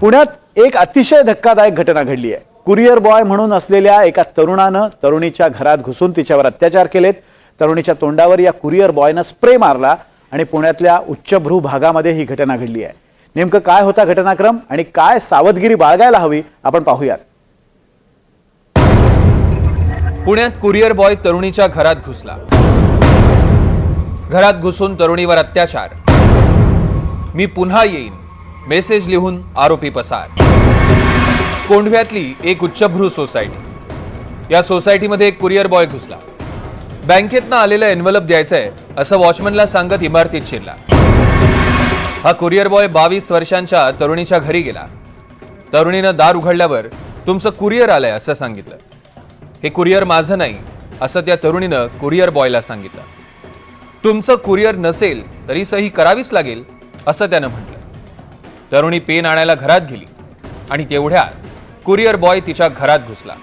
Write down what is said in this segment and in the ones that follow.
पुण्यात एक अतिशय धक्कादायक घटना घडली आहे. कुरिअर बॉय म्हणून असलेल्या एका तरुणानं तरुणीच्या घरात घुसून तिच्यावर अत्याचार केलेत. तरुणीच्या तोंडावर या कुरिअर बॉयनं स्प्रे मारला आणि पुण्यातल्या उच्चभ्रू भागामध्ये ही घटना घडली आहे. नेमकं काय होता घटनाक्रम आणि काय सावधगिरी बाळगायला हवी आपण पाहूयात. पुण्यात कुरिअर बॉय तरुणीच्या घरात घुसला. घरात घुसून तरुणीवर अत्याचार. मी पुन्हा येईन. मेसेज लिहून आरोपी पसार. कोंढव्यातली एक उच्चभ्रू सोसायटी. या सोसायटीमध्ये एक कुरिअर बॉय घुसला. बँकेतनं आलेलं एनवलप द्यायचंय असं वॉचमनला सांगत इमारतीत शिरला. हा कुरिअर बॉय बावीस वर्षांच्या तरुणीच्या घरी गेला. तरुणीनं दार उघडल्यावर तुमचं कुरिअर आलंय असं सांगितलं. हे कुरिअर माझं नाही असं त्या तरुणीनं कुरिअर बॉयला सांगितलं. तुमचं कुरिअर नसेल तरी सही करावीच लागेल असं त्यानं म्हटलं. तरुणी पेन आणायला घरात गेली आणि तेवढ्यात कुरिअर बॉय तिच्या घरात घुसला.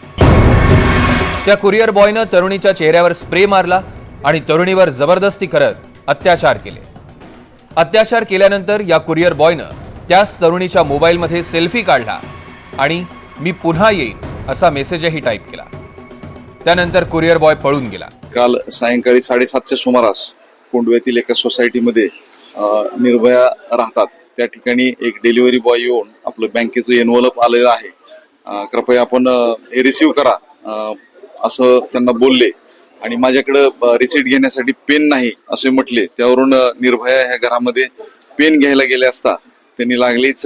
त्या कुरिअर बॉयनं तरुणीच्या चेहऱ्यावर स्प्रे मारला आणि तरुणीवर जबरदस्ती करत अत्याचार केले. अत्याचार केल्यानंतर या कुरिअर बॉयनं त्याच तरुणीच्या मोबाईलमध्ये सेल्फी काढला आणि मी पुन्हा येईन असा मेसेजही टाईप केला. त्यानंतर कुरिअर बॉय पळून गेला. काल सायंकाळी साडेसातच्या सुमारास कोंडव्यातील एका सोसायटीमध्ये निर्भया राहतात. त्या ठिकाणी एक डिलिव्हरी बॉय येऊन आपलं बँकेचं एनवलप आलेलं आहे. कृपया आपण हे रिसीव करा. असं त्यांना बोलले. आणि माझ्याकडं रिसीट घेण्यासाठी पेन नाही असे म्हटले. त्यावरून निर्भया ह्या घरामध्ये पेन घ्यायला गेले असता त्यांनी लागलीच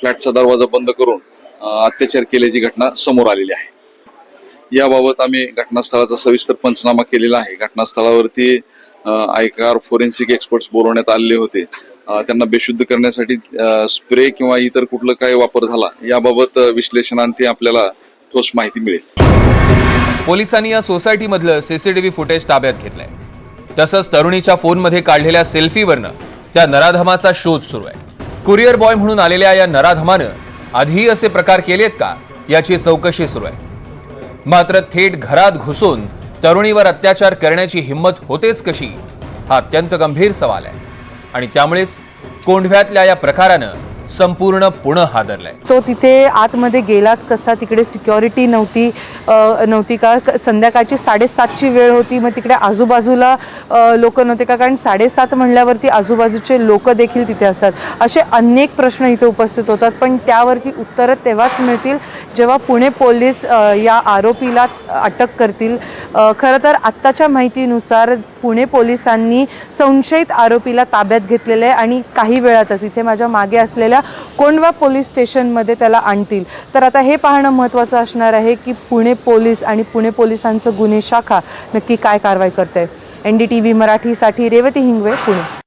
फ्लॅटचा दरवाजा बंद करून अत्याचार केल्याची घटना समोर आलेली आहे. याबाबत आम्ही घटनास्थळाचा सविस्तर पंचनामा केलेला आहे. घटनास्थळावरती आयकार फोरेन्सिक एक्सपर्ट्स बोलवण्यात आलेले होते. त्यांना बेशुद्ध करण्यासाठी स्प्रे किंवा इतर कुठलं काय वापर झाला याबाबत विश्लेषणांती आपल्याला ठोस माहिती मिळेल. पोलिसांनी या सोसायटीमधलं सीसीटीव्ही फुटेज ताब्यात घेतलंय. तसंच तरुणीच्या फोनमध्ये काढलेल्या सेल्फीवरनं त्या नराधमाचा शोध सुरू आहे. कुरिअर बॉय म्हणून आलेल्या या नराधमानं आधीही असे प्रकार केलेत का याची चौकशी सुरू आहे. मात्र थेट घरात घुसून तरुणीवर अत्याचार करण्याची हिंमत होतेच कशी हा अत्यंत गंभीर सवाल आहे. आणि त्यामुळेच कोंढव्यातल्या या प्रकारानं संपूर्ण पुणे हादरलंय. तो तिथे आतमध्ये गेलाच कसा? तिकडे सिक्युरिटी नव्हती. नव्हती का? क- संध्याकाळची साडेसातची वेळ होती. मग तिकडे आजूबाजूला लोक नव्हते का? कारण साडेसात म्हणल्यावरती आजूबाजूचे लोक देखील तिथे असतात. असे अनेक प्रश्न इथे उपस्थित होतात. पण त्यावरती उत्तरं तेव्हाच मिळतील जेव्हा पुणे पोलीस या आरोपीला अटक करतील. खरं तर आत्ताच्या माहितीनुसार पुणे पोलिसांनी संशयित आरोपीला ताब्यात घेतलेलं आहे आणि काही वेळातच इथे माझ्या मागे असलेल्या कोंडवा पोलीस स्टेशनमध्ये त्याला आणतील. तर आता हे पाहणं महत्त्वाचं असणार आहे की पुणे पोलीस आणि पुणे पोलिसांचं गुन्हे शाखा नक्की काय कारवाई करते एन डी टी व्ही मराठीसाठी रेवती हिंगवे पुणे.